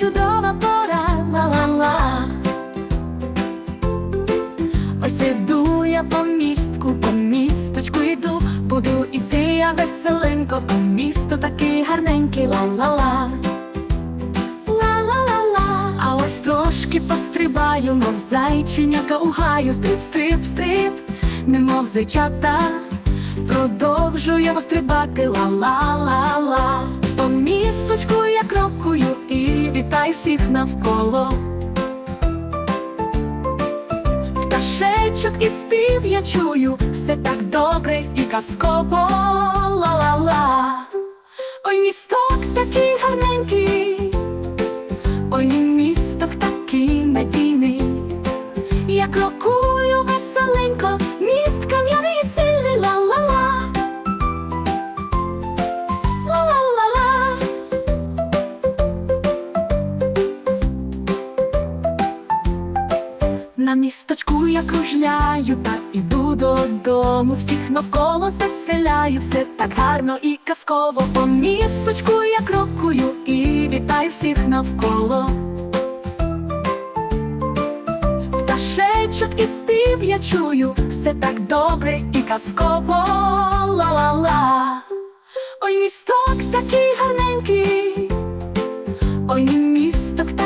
чудова пора ла-ла-ла. Ось іду я по містку, по місточку йду, буду іти я веселенько, по місту такий гарненький ла-ла-ла. А ось трошки пострибаю, мов зайчиняка у гаю, стрип, стрип, стрип, немов зайчата. Продовжуємо стрибати ла-ла-ла-ла. По місточку і всіх навколо. Пташечок і спів я чую, все так добре і казково На місточку я кружляю та іду додому. Всіх навколо звеселяю, все так гарно і казково. По місточку я крокую і вітаю всіх навколо. Пташечок і спів я чую, все так добре і казково ла-ла-ла. Ой, місток такий гарненький, ой, місток такий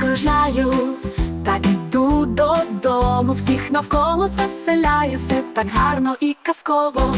кружляю, та іду додому, всіх навколо звеселяю, все так гарно і казково.